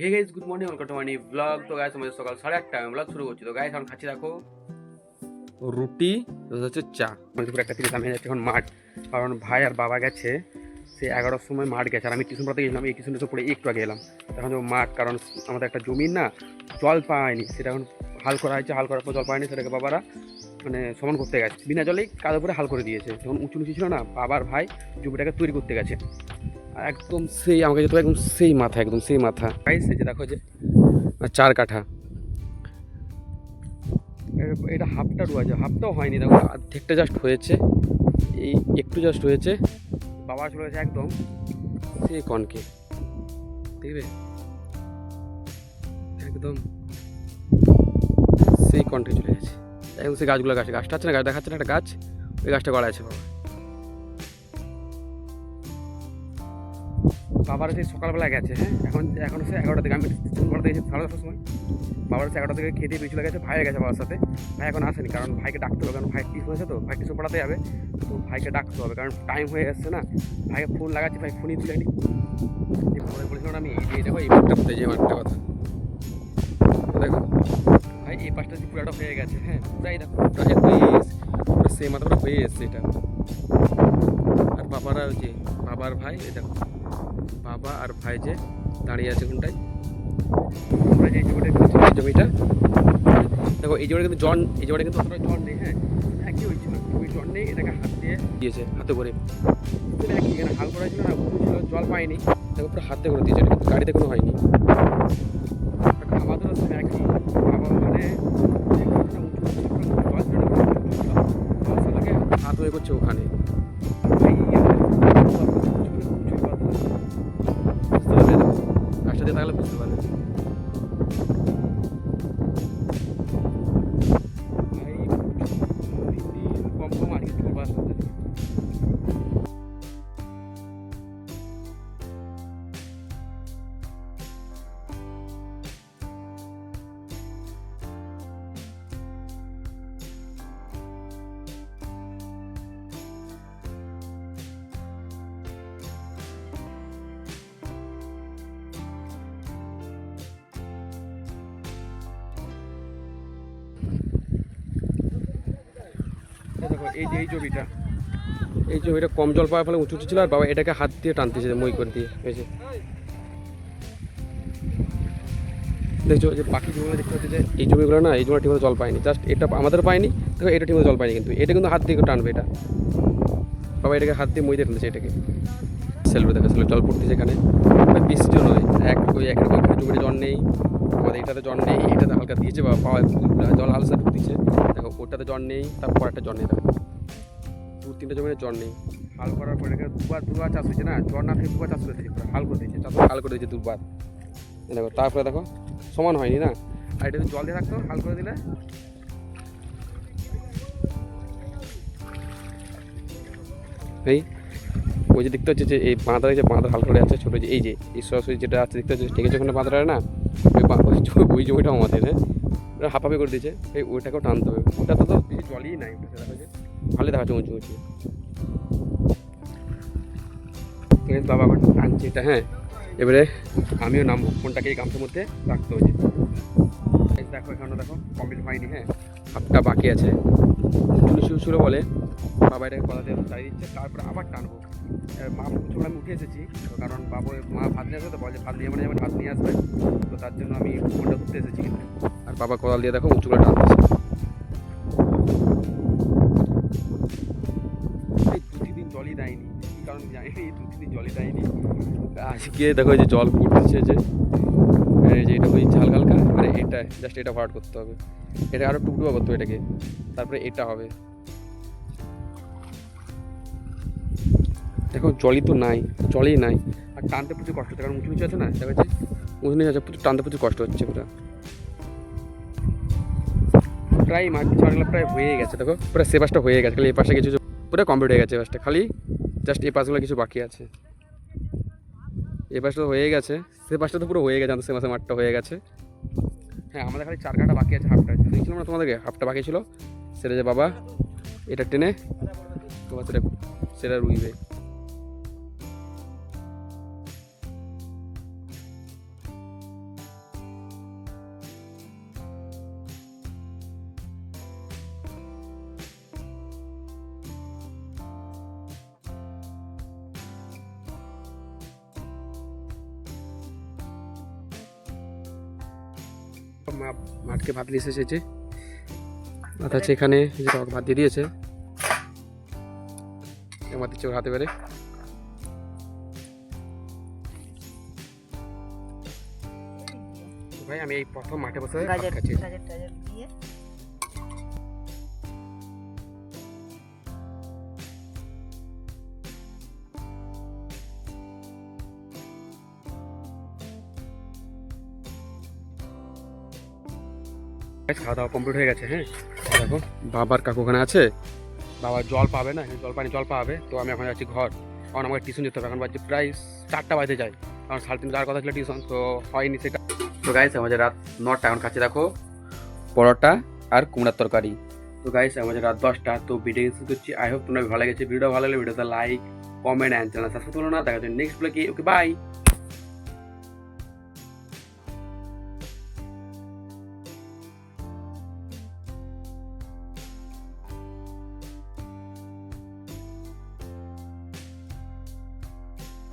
Hey guys good morning welcome to my blog তো guys আমাদের সকাল সাড়ে আটটা আমি ব্লগ শুরু করছি। তো গাইস এখন খাচ্ছি দেখো রুটি হচ্ছে চা। মানে দুপুরে একটা তিরিশ আমি যাচ্ছি এখন মাঠ। কারণ ভাই আর বাবা গেছে, সে এগারোটার সময় মাঠ গেছে। আর আমি টিউশন পড়াতে গেছিলাম, এই টিউশন এসে পড়ে একটু আগে এলাম। এখন যাব মাঠ, কারণ আমাদের একটা জমির না, জল পায়নি। সেটা এখন হাল করা হয়েছে, হাল করার পর জল পায়নি, সেটাকে বাবারা মানে সমান করতে গেছে। বিনা জলেই কাজ উপরে হাল করে দিয়েছে। যখন উঁচু নিচু ছিল না, বাবার ভাই জমিটাকে তৈরি করতে গেছে। একদম সেই আমাকে যেতে একদম সেই মাথা একদম সেই মাথা। গাইস এই যে দেখো যে। চার কাঠা। এটা হাফটা রুয়াছে হাফটাও হয়নি দেখো। অর্ধেকটা জাস্ট হয়েছে। এই একটু জাস্ট হয়েছে। বাবা চলে গেছে একদম। সেই কনকে। দেখবে? একদম। সেই কনকে চলে গেছে। একদম সেই গাছগুলো গাছ। গাছটা আছে না? গাছ দেখাচ্ছে না? একটা গাছ। ওই গাছটা গড়া আছে বাবা। বাবার সেই সকালবেলা গেছে হ্যাঁ? এখন এখন সে এগারোটা থেকে, আমি পড়াতে গেছি সাড়ে দশটার সময়। বাবার সে এগারোটা থেকে খেতে পেয়ে চলে গেছে, ভাইয়ের গেছে বাবার সাথে। ভাই এখন আসেনি, কারণ ভাইকে ডাকতে হবে, কারণ ভাই টিউশন আছে তো ভাই টিউশন পড়াতে যাবে। তো ভাইকে ডাকতে হবে, কারণ টাইম হয়ে যাচ্ছে না। ভাইকে ফোন লাগাচ্ছি, ভাই ফোনই তুলেনি পরে বলেছিলাম আমি এই দেখো এই মাঠটা যে মাঠটা কথা। দেখো, ভাই এই পাশটা পুরাটা হয়ে গেছে হ্যাঁ? প্রায় দেখো হয়ে পুরো সেই মাথাটা হয়ে এসছে এটা। আর বাবারা যে, বাবার ভাই এটা বাবা আর ভাই যে দাঁড়িয়ে আছে কোনটায় আমরা যে জমিটা কিনেছি, জমিটা। দেখো এই জমিটা কিন্তু জন এই জমিটা কিন্তু অতটা জন নেই হ্যাঁ। একই হয়েছিল জমি জন নেই এটাকে হাত দিয়ে দিয়েছে হাতে করে। এখানে হাল করা ছিল না জল পায়নি। দেখো পুরো হাতে করে দিয়েছে কিন্তু গাড়িতে কোনো হয়নি। আমাদেরও সেটা একই বাবা মানে হাত হয়ে করছে ওখানে। গাছটা দিয়ে এই যে, এই জমিটা। এই জমিটা কম জল পাওয়ার ফলে উঁচু উঁচু ছিল আর বাবা এটাকে হাত দিয়ে টানতেছে মই করে দিয়ে হয়েছে দেখছ যে বাকি জমিগুলো দেখতে হচ্ছে যে, এই জমিগুলো না, এই জমিটা ঠিকমতো জল পায়নি। জাস্ট এটা আমাদের পায়নি, দেখো, এটা ঠিকমতো জল পায়নি কিন্তু। এটা কিন্তু হাত দিয়ে টানবে এটা। বাবা এটাকে হাত দিয়ে মই দিয়ে টানতেছে এটাকে। সেলবে দেখো সেলবে জল পড়তেছে এখানে। বৃষ্টিও নয়। এক, ওই একরকম জমিতে জল নেই। আমাদের এটাতে জল নেই, এটাতে হালকা দিয়েছে বা পাওয়া জল হালসা দিচ্ছে দেখো, ওটাতে জল নেই, তারপর একটা জল নেই, দেখো। দু তিনটে জমিতে জল নেই। হাল করার পরে দুবার দুবার চাষ হয়েছে না? জল না থেকে দুবার চাষ করে দিয়েছে হাল করে দিয়েছে চাষ হাল করে দিয়েছে দুবার। দেখো তারপরে দেখো সমান হয়নি না? আর এটা জল দিয়ে রাখতো হাল করে দিলে? এই ওই যে দেখতে হচ্ছে যে এই বাঁধা যে বাঁধা হাল করে আছে ছোটো যে এই যে এই সরাসরি যেটা আছে দেখতে হচ্ছে ঠিক আছে ওখানে বাঁধাটা না? ওই ওই জমিটাও আমাদের হ্যাঁ? ওটা হাঁপাপি করে দিয়েছে এই ওইটাকেও টানতে হবে। ওটা তো জলই নাই ওটাতে দেখা যায় ভালোই দেখা উঁচু উঁচু। বাবা টানছে এটা হ্যাঁ। এবারে আমিও নামবো, ফোনটাকে এই গামছার মধ্যে রাখতে হয়েছে দেখো, এখানে দেখো কমপ্লিট হয়নি হ্যাঁ। হাফটা বাকি আছে। উঁচু শুরু বলে, বাবা এটাকে কলা দিয়ে দাঁড়িয়ে দিচ্ছে, তারপরে আবার টানবো। মা ছোটো আমি উঠে এসেছি, কারণ বাবু মা ভাত নিয়ে আসবে তো, বলে ভাত নিয়ে মানে ভাত নিয়ে আসবে। তো তার জন্য আমি ফোনটা উঠতে এসেছি। আর বাবা কোদাল দিয়ে দেখো, উঁচু করে টানতেছে কারণ জানি না, এই দু তিন জলই দেয়নি আজকে দেখো এই যে জল পড়তেছে যে যে এটা হচ্ছে হালকা হালকা মানে এটা জাস্ট এটা ভরাট করতে হবে। এটা আরও টুকটুকা করতে হবে এটাকে তারপরে এটা হবে। দেখো জলই তো নাই জলই নাই। আর টানতে প্রচুর কষ্ট হচ্ছে কারণ উঁচু নিচু আছে না দেখা যাচ্ছে উঁচু নিচু আছে প্রচুর টানতে প্রচুর কষ্ট হচ্ছে পুরো প্রায় মাঠ ছাড়গুলো প্রায় হয়ে গেছে দেখো পুরো সে পাশটা হয়ে গেছে খালি এই পাশে কিছু পুরো কমপ্লিট হয়ে গেছে এ খালি জাস্ট এই পাশগুলো কিছু বাকি আছে। এই পাশটা হয়ে গেছে। সে পাশটা তো পুরো হয়ে গেছে আমাদের সে মাসে মাঠটা হয়ে গেছে। হ্যাঁ আমাদের খালি চার কাটা বাকি আছে হাফটা। দেখছিলাম না তোমাদেরকে? হাফটা বাকি ছিল। সেটা যে বাবা, এটা টেনে, তোমার সেটা সেটা রুইবে। মাঠকে ভাত দিয়ে এসেছে। ভাত আছে এখানে টক ভাত দিয়ে দিয়েছে। ভাত দিচ্ছে ওর হাতে পারে। ভাই আমি এই প্রথম মাঠে বসে গাজর গাজর দিয়ে। খাওয়া দাওয়া কমপ্লিট হয়ে গেছে হ্যাঁ? দেখো, বাবার কাকু ওখানে আছে। বাবা জল পাবে না, জল পানি জল পাবে, তো আমি এখন যাচ্ছি ঘর। কারণ আমাকে টিউশন যেতে হবে, এখন বাজছে প্রায় চারটা বাজে যায়। কারণ সাড়ে তিনটা যাওয়ার কথা ছিল টিউশন তো হয়নি সেটা। তো গাইস আমাদের রাত নটা, এখন খাচ্ছে দেখো পরোটা আর কুমড়ার তরকারি। তো গাইস আমাদের রাত দশটা, তো ভিডিও শুরু করছি। আই হোপ তোমার ভালো লেগেছে। ভিডিও ভালো লাগলে ভিডিওতে like comment and channel subscribe করো না। দেখা যাচ্ছে নেক্সট ব্লগে ওকে বাই